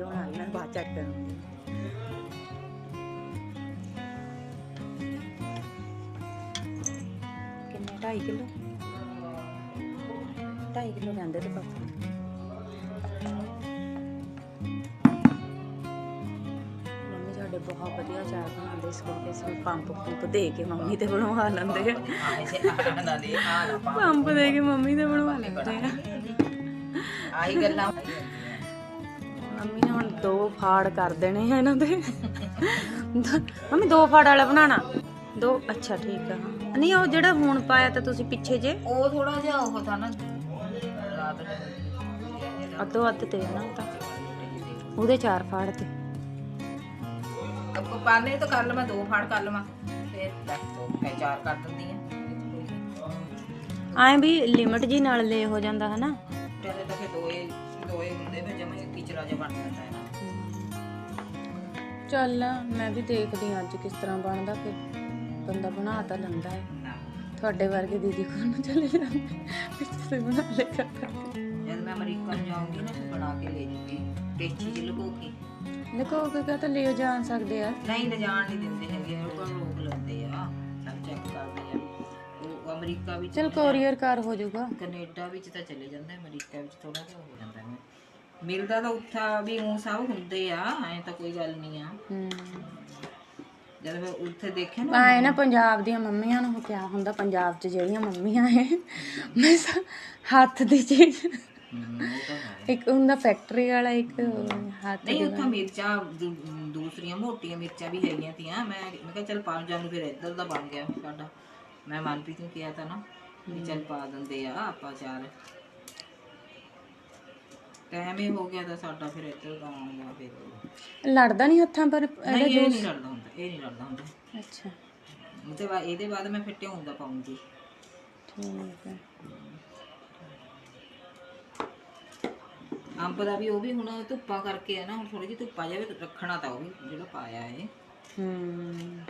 ਬਣਾ ਲਈ ਮੈਂ ਬਾਅਦ ਚੈੱਕ ਕਰੂੰਗੀ ਕਿੰਨੇ 2.5 ਕਿਲੋ 2.5 ਕਿਲੋ ਕਹਿੰਦੇ ਤੇ ਪਾਪਾ ਮੰਮੀ ਸਾਡੇ ਬਹੁਤ ਵਧੀਆ ਚਾਹ ਬਣਾਉਂਦੇ ਇਸ ਕਰਕੇ ਅਸੀਂ ਪੰਪ ਪੰਪ ਦੇ ਕੇ ਮੰਮੀ ਤੇ ਬਣਵਾ ਲੈਂਦੇ ਆ। ਪੰਪ ਦੇ ਕੇ ਮੰਮੀ ਤੇ ਬਣਵਾ ਲੈਂਦੇ ਆ। ਆਹੀ ਗੱਲਾਂ। ਮੰਮੀ ਨੇ ਹੁਣ ਦੋ ਫਾੜ ਕਰ ਦੇਣੇ ਆ ਇਹਨਾਂ ਦੇ। ਮੰਮੀ ਦੋ ਫਾੜ ਵਾਲਾ ਬਣਾਣਾ ਦੋ ਅੱਛਾ ਠੀਕ ਆ। ਨਹੀਂ ਉਹ ਜਿਹੜਾ ਹੁਣ ਪਾਇਆ ਤਾਂ ਤੁਸੀਂ ਪਿੱਛੇ ਜੇ। ਉਹ ਥੋੜਾ ਜਿਹਾ ਉਹ ਤਾਂ ਨਾ ਅੱਧੋ ਅੱਧ ਤੇ ਨਾ ਤਾਂ ਉਹਦੇ ਚਾਰ ਫਾੜ ਤੇ। ਅੱਗੋਂ ਪਾਣੇ ਤਾਂ ਕਰ ਲਵਾਂ ਦੋ ਫਾੜ ਕਰ ਲਵਾਂ। ਫਿਰ ਦੋ ਮੈਂ ਚਾਰ ਕਰ ਦਿੰਦੀ ਆ। ਐਂ ਵੀ ਲਿਮਟ ਜੀ ਨਾਲ ਲੈ ਹੋ ਜਾਂਦਾ ਹਨਾ? ਟੇਲੇ ਤਾਂ ਫਿਰ ਦੋਏ ਦੋਏ ਹੁੰਦੇ ਫਿਰ ਜਮੇ ਕਿਚਰਾ ਜਿਹਾ ਬਣ ਜਾਂਦਾ ਹੈ ਨਾ। ਚੱਲ ਮੈਂ ਵੀ ਦੇਖਦੀ ਹਾਂ ਅੱਜ ਕਿਸ ਤਰ੍ਹਾਂ ਬਣਦਾ ਫਿਰ ਬੰਦਾ ਬਣਾ ਤਾਂ ਲੈਂਦਾ ਹੈ। ਤੁਹਾਡੇ ਵਰਗੇ ਦੀਦੀ ਕੋਲ ਨੂੰ ਚਲੇ ਜਾਂਦੇ ਵਿੱਚ ਤੇ ਬਣਾ ਲੈ ਕਰ। ਜਦ ਮੈਂ ਅਮਰੀਕਾ ਨੂੰ ਜਾਊਂਗੀ ਨਾ ਫਿਰ ਬਣਾ ਕੇ ਲੈ ਜੂਗੀ ਪੇਚੀ ਚ ਲੁਕੋ ਕੇ ਕਿ ਤਾਂ ਲਿਓ ਜਾਣ ਸਕਦੇ ਆ? ਨਹੀਂ ਲਿਜਾਣ ਨਹੀਂ ਦਿੰਦੇ ਹੈਗੇ ਉਹ ਕੋਲ ਰੋਕ ਲੈਂਦੇ ਆ ਸਭ ਚੈੱਕ ਕਰਦੇ ਆ। ਉਹ ਅਮਰੀਕਾ ਵਿੱਚ ਚਲ ਕੋਰੀਅਰ ਕਰ ਹੋ ਜਾਊਗਾ। ਕੈਨੇਡਾ ਵਿੱਚ ਤਾਂ ਚਲੇ ਜਾਂਦਾ ਅਮਰੀਕਾ ਵਿੱਚ ਥੋੜਾ ਜਿਹਾ ਹੋ ਜਾਂਦਾ। ਮਿਲਦਾ ਤਾਂ ਉੱਥਾ ਵੀ ਉਹ ਸਭ ਹੁੰਦੇ ਆ ਐ ਤਾਂ ਕੋਈ ਗੱਲ ਨਹੀਂ ਆ। ਜਦ ਮੈਂ ਉੱਥੇ ਦੇਖਿਆ ਨਾ ਆਏ ਨਾ ਪੰਜਾਬ ਦੀਆਂ ਮੰਮੀਆਂ ਨੂੰ ਕਿਆ ਹੁੰਦਾ ਪੰਜਾਬ 'ਚ ਜਿਹੜੀਆਂ ਮੰਮੀਆਂ ਹੈ ਮੈਂ ਹੱਥ ਦੀ ਚੀਜ਼ ਇੱਕ ਹੁੰਦਾ ਫੈਕਟਰੀ ਵਾਲਾ ਇੱਕ ਹੱਥ ਨਹੀਂ ਉੱਥੇ ਮਿਰਚਾਂ ਦੂਸਰੀਆਂ ਮੋਟੀਆਂ ਮਿਰਚਾਂ ਵੀ ਹੈਗੀਆਂ ਤੀਆਂ ਮੈਂ ਮੈਂ ਕਿਹਾ ਚੱਲ ਪਾ ਜਾਂ ਨੂੰ ਫਿਰ ਇੱਧਰ ਦਾ ਬਣ ਗਿਆ ਸਾਡਾ। ਮੈਂ ਮਨਪ੍ਰੀਤ ਨੂੰ ਕਿਹਾ ਤਾਂ ਨਾ ਵੀ ਚੱਲ ਪਾ ਦਿੰਦੇ ਆ ਆਪਾਂ ਚਾਰ। ਟਾਈਮ ਹੀ ਹੋ ਗਿਆ ਤਾਂ ਸਾਡਾ ਫਿਰ ਇੱਧਰ ਦਾ ਆਉਣ ਗਿਆ ਫਿਰ ਲੜਦਾ ਨਹੀਂ ਹੱਥਾਂ ਪਰ ਨਹੀਂ ਇਹ ਨਹੀਂ ਲੜਦਾ ਹੁੰਦਾ ਇਹ ਨਹੀਂ ਲੜਦਾ ਹੁੰਦਾ। ਅੱਛਾ। ਉਹਦੇ ਬਾਅਦ ਇਹਦੇ ਬਾਅਦ ਮੈਂ ਫਿਰ ਢਿਉਂ ਦਾ ਪਾਉਂਗੀ। ਠੀਕ ਹੈ। ਅੰਬ ਦਾ ਵੀ ਉਹ ਵੀ ਹੁਣ ਧੁੱਪਾਂ ਕਰਕੇ ਆ ਨਾ ਹੁਣ ਥੋੜੀ ਜਿਹੀ ਧੁੱਪਾ ਜਾਵੇ ਰੱਖਣਾ ਤਾਂ ਉਹ ਵੀ ਜਿਹੜਾ ਪਾਇਆ ਏ ਹੂੰ।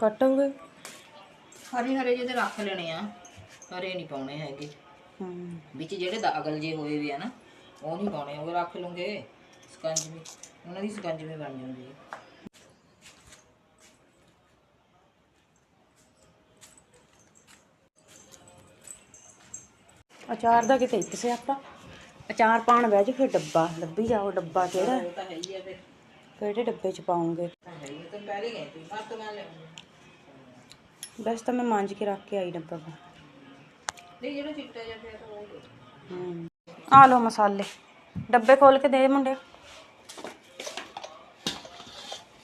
ਕੱਟੋਗੇ? ਹਰੇ ਹਰੇ ਜਿਹੇ ਤੇ ਰੱਖ ਲੈਣੇ ਆ ਹਰੇ ਨਹੀਂ ਪਾਉਣੇ ਹੈਗੇ। ਹੂੰ। ਵਿੱਚ ਜਿਹੜੇ ਦਾਗਲ ਜੇ ਹੋਏ ਵੀ ਆ ਨਾ ਉਹ ਨਹੀਂ ਪਾਉਣੇ ਉਹ ਰੱਖ ਲੂੰਗੇ ਸਕੰਜਵੀ ਉਹਨਾਂ ਦੀ ਸਕੰਜਵੀ ਬਣ ਜਾਂਦੀ ਹੈ। ਅਚਾਰ ਦਾ ਕਿਤੇ ਇੱਕ ਸਿਆਪਾ? ਅਚਾਰ ਪਾਣ ਬਹਿ ਜਾ ਫਿਰ ਡੱਬਾ ਲੱਭੀ ਜਾਓ ਡੱਬਾ ਕਿਹੜਾ? ਉਹ ਤਾਂ ਹੈ ਹੀ ਆ ਫਿਰ। ਕਿਹੜੇ ਡੱਬੇ 'ਚ ਪਾਉਂਗੇ? ਤਾਂ ਹੈ ਹੀ ਆ, ਤੂੰ ਪਹਿਲੇ ਗਏ ਤੂੰ ਬਾਅਦ ਤੋਂ ਮੈਂ ਲੈ। ਵੈਸੇ ਤਾਂ ਮੈਂ ਮਾਂਜ ਕੇ ਰੱਖ ਕੇ ਆਈ ਡੱਬਾ ਨਹੀਂ ਜਿਹੜਾ ਚਿੱਟਾ ਜਿਹਾ ਪਿਆ ਤਾਂ ਉਹ ਦੇ। ਹੂੰ। ਆ ਲਓ ਮਸਾਲੇ। ਡੱਬੇ ਖੋਲ ਕੇ ਦੇ ਮੁੰਡਿਆ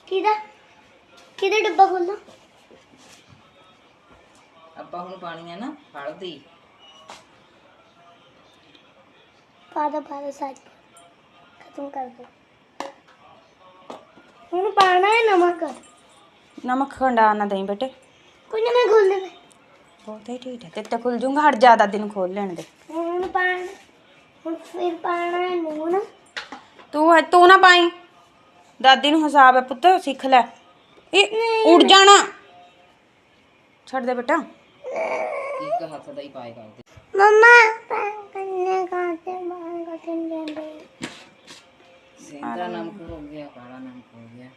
ਕਿਹਦਾ? ਕਿਹਦਾ ਡੱਬਾ ਖੋਲਣਾ ਆਪਾਂ ਹੁਣ ਪਾਣੀ ਆ ਨਾ ਹਲਦੀ। ਪਾਦਾ ਪਾਦਾ ਸਾਜ ਖਤਮ ਕਰ ਦੋ। ਹੁਣ ਪਾਣਾ ਹੈ ਨਮਕ? ਨਮਕ ਖੰਡਾ ਨਾ ਦੇਈ ਬੇਟੇ। ਕੋਈ ਨਾ ਮੈਂ ਖੋਲ ਦੇ। ਬਹੁਤ ਹੀ ਠੀਕ। ਹੈ ਤੇ ਤੇ ਖੁੱਲ ਜੂਗਾ ਹਟ ਜਾ ਦਾਦੀ ਨੂੰ ਖੋਲ ਲੈਣ ਦੇ। ਹੁਣ ਪਾਣਾ ਹੁਣ ਫਿਰ ਪਾਣਾ ਹੈ ਨੂਨ ਤੂੰ ਤੂੰ ਨਾ ਪਾਈ। ਦਾਦੀ ਨੂੰ ਹਿਸਾਬ ਹੈ ਪੁੱਤ ਸਿੱਖ ਲੈ। ਇਹ ਉੜ ਜਾਣਾ। ਛੱਡ ਦੇ ਬੇਟਾ। ਇੱਕ ਹੱਥ ਦਾ ਹੀ ਪਾਏ ਕਰਦੇ। ਮਮਾ ਕੰਨੇ ਕਾਤੇ ਮਾਂ ਕਟਨ ਜਾਂਦੇ ਸੇਂਦਾ ਨਮਕ ਹੋ ਗਿਆ ਕਾਲਾ ਨਮਕ ਹੋ ਗਿਆ।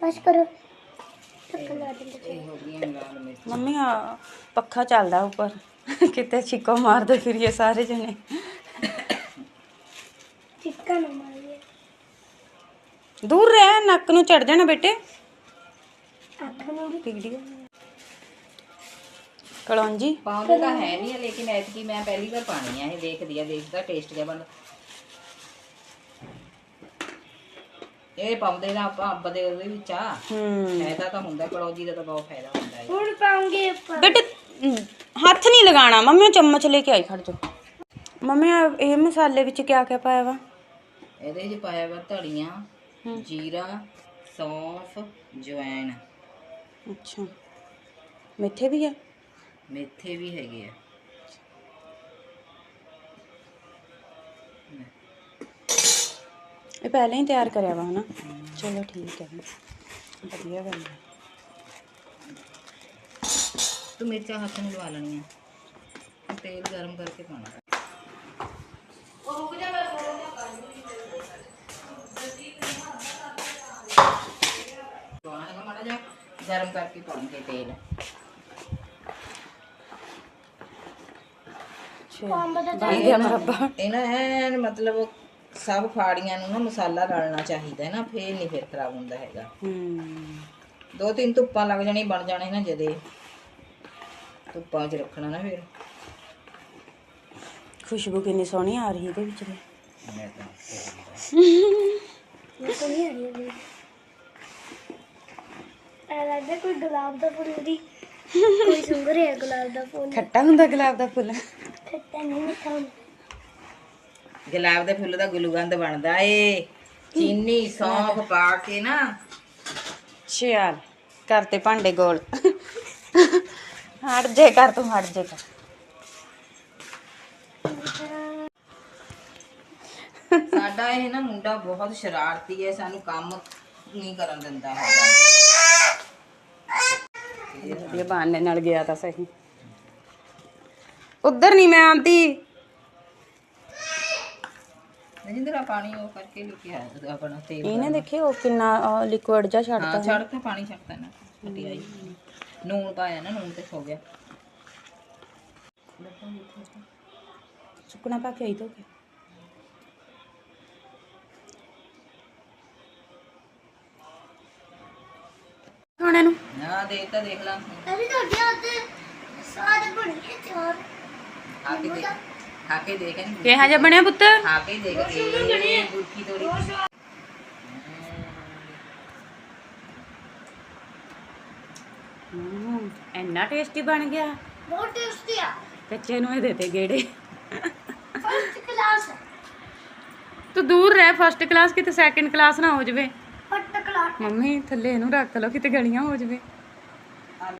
ਬਸ ਕਰੋ। ਮੰਮੀ ਆ ਪੱਖਾ ਚੱਲਦਾ ਉੱਪਰ। ਕਿਤੇ ਛਿੱਕੋ ਮਾਰਦੇ ਫਿਰੀਏ ਸਾਰੇ ਜਣੇ। ਚਿੱਕਾ ਨਾ ਮਾਰੀਏ। ਦੂਰ ਰਹਿ ਨੱਕ ਨੂੰ ਚੜ ਜਾਣਾ ਬੇਟੇ। ਅੱਖ ਨੂੰ ਵੀ। ਟਿਕੜੀ ਕਲੌਂਜੀ। ਪਾਉਂਦੇ ਤਾਂ ਹੈ ਨਹੀਂ ਲੇਕਿਨ ਐਤਕੀ ਮੈਂ ਪਹਿਲੀ ਵਾਰ ਪਾਣੀ ਆ ਇਹ ਦੇਖਦੀ ਆ ਦੇਖਦਾ ਟੇਸਟ ਜਿਹਾ ਬਣ ਇਹ ਪਾਉਂਦੇ ਨਾ ਆਪਾਂ ਅੰਬ ਦੇ ਉਹਦੇ ਵਿੱਚ ਆ। ਹੂੰ। ਫਾਇਦਾ ਤਾਂ ਹੁੰਦਾ ਕਲੌਜੀ ਦਾ ਤਾਂ ਬਹੁਤ ਫਾਇਦਾ ਹੁੰਦਾ ਹੈ। ਹੁਣ ਪਾਉਂਗੇ ਉੱਪਰ ਬੇਟੇ ਅਮ, ਹੱਥ ਨਹੀਂ ਲਗਾਣਾ ਮੰਮੀ ਉਹ ਚਮਚ ਲੈ ਕੇ ਆਈ ਖੜ ਜਾ। ਮੰਮੀ ਆਹ ਇਹ ਮਸਾਲੇ ਵਿੱਚ ਕਿਆ ਕਿਆ ਪਾਇਆ ਵਾ? ਇਹਦੇ 'ਚ ਪਾਇਆ ਵਾ ਧੜੀਆਂ ਜੀਰਾ ਸੌਂਫ ਜਵੈਣ। ਅੱਛਾ। ਮਿੱਠੇ ਵੀ ਆ? ਮੇਥੇ ਵੀ ਹੈਗੇ ਆ। ਇਹ ਪਹਿਲਾਂ ਹੀ ਤਿਆਰ ਕਰਿਆ ਵਾ ਹਨਾ? ਚਲੋ ਠੀਕ ਹੈ ਵਧੀਆ ਗੱਲ ਹੈ ਤੂੰ ਮਿਰਚਾਂ ਹੱਥ ਨੂੰ ਲਵਾ ਲੈਣੀਆਂ। ਤੇਲ ਗਰਮ ਕਰਕੇ ਪਾਉਣਾ। ਪਾਉਣਾ ਹੈਗਾ ਮਾੜਾ ਜਿਹਾ ਗਰਮ ਕਰਕੇ ਪਾਉਂਗੇ ਤੇਲ। ਬਣ ਗਿਆ ਮਰੱਬਾ ਇਹ ਨਾ ਐਨ ਮਤਲਬ ਸਭ ਫਾੜੀਆਂ ਨੂੰ ਨਾ ਮਸਾਲਾ ਰਲਣਾ ਚਾਹੀਦਾ ਹੈ ਨਾ ਫੇਰ ਨਹੀਂ ਫਿਰ ਖਰਾਬ ਹੁੰਦਾ ਹੈਗਾ। ਹੂੰ। ਦੋ ਤਿੰਨ ਧੁੱਪਾਂ ਲੱਗ ਜਾਣੀ ਬਣ ਜਾਣੇ ਨਾ ਜਦੇ। ਧੁੱਪਾਂ 'ਚ ਰੱਖਣਾ ਨਾ ਫਿਰ। ਖੁਸ਼ਬੂ ਕਿੰਨੀ ਸੋਹਣੀ ਆ ਰਹੀ ਇਹਦੇ ਵਿੱਚ। ਦੀ। ਮੈਂ ਤਾਂ ਆ ਰਹੀ ਐ ਲੱਗਦਾ ਕੋਈ ਗੁਲਾਬ ਦਾ ਫੁੱਲ ਦੀ ਕੋਈ ਸੁੰਘ ਰਿਹਾ ਗੁਲਾਬ ਦਾ ਫੁੱਲ। ਖੱਟਾ ਹੁੰਦਾ ਗੁਲਾਬ ਦਾ ਫੁੱਲ। ਖੱਟਾ ਨਹੀਂ ਮਿੱਠਾ ਹੁੰਦਾ। ਗੁਲਾਬ ਦੇ ਫੁੱਲ ਦਾ ਗੁਲਗੰਦ ਬਣਦਾ ਏ। ਚੀਨੀ ਸੌਂਫ ਪਾ ਕੇ ਨਾ। ਸ਼ਿਆਲ ਕਰਤੇ ਭਾਂਡੇ ਗੋਲ। ਹਟ ਜੇ ਕਰ ਤੂੰ ਹਟ ਜੇ ਕਰ। ਸਾਡਾ ਇਹ ਨਾ ਮੁੰਡਾ ਬਹੁਤ ਸ਼ਰਾਰਤੀ ਹੈ ਸਾਨੂੰ ਕੰਮ ਨਹੀਂ ਕਰਨ ਦਿੰਦਾ ਹੈਗਾ। ਇਹ ਬਹਾਨੇ ਨਾਲ ਗਿਆ ਤਾਂ ਸਹੀ। ਉਧਰ ਨਹੀਂ ਮੈਂ ਆਂਦੀ। ਨਜਿੰਦਰਾ ਪਾਣੀ ਉਹ ਕਰਕੇ ਲੈ ਕੇ ਆਇਆ ਆਪਣਾ ਤੇਲ ਇਹਨੇ ਦੇਖੀ ਉਹ ਕਿੰਨਾ ਲਿਕੁਇਡ ਜਿਹਾ ਹਾਂ ਛੱਡਤਾ ਛੱਡਤਾ ਪਾਣੀ ਛੱਡਤਾ ਨਾ ਹਟਿਆਈ ਨੂਣ ਪਾਇਆ ਨਾ ਨੂਣ ਤੇ ਸੋ ਗਿਆ। ਸੁੱਕਣਾ ਪਾ ਕੇ ਆਈ ਤੋ ਹੁਣ ਇਹਨੂੰ ਨਾ? ਦੇਖ ਤਾਂ ਦੇਖ ਲਾ। ਅਰੇ ਤੁਹਾਡੇ ਉੱਤੇ ਸਾਰੇ ਬਣ ਗਏ ਚਾਰ ਖਾ ਕੇ ਦੇਖ। ਖਾ ਕੇ ਦੇਖ ਇਹਨੂੰ। ਕਿਹਾ ਜਿਹਾ ਬਣਿਆ ਪੁੱਤ? ਖਾ ਕੇ ਦੇਖ ਇਹ ਗੁਰਕੀ ਤੋੜੀ ਹੂੰ ਇੰਨਾ ਟੇਸਟੀ ਬਣ ਗਿਆ। ਬਹੁਤ ਟੇਸਟੀ ਆ। ਕੱਚੇ ਨੂੰ ਇਹ ਦੇ ਤੇ ਗੇੜੇ। ਫਸਟ ਕਲਾਸ ਤੂੰ ਦੂਰ ਰਹਿ ਫਸਟ ਕਲਾਸ ਕਿਤੇ ਸੈਕੰਡ ਕਲਾਸ ਨਾ ਹੋ ਜਵੇ। ਫਟ ਕਲਾਸ ਮੰਮੀ ਥੱਲੇ ਇਹਨੂੰ ਰੱਖ ਲਓ ਕਿਤੇ ਗਲੀਆਂ ਹੋ ਜਵੇ।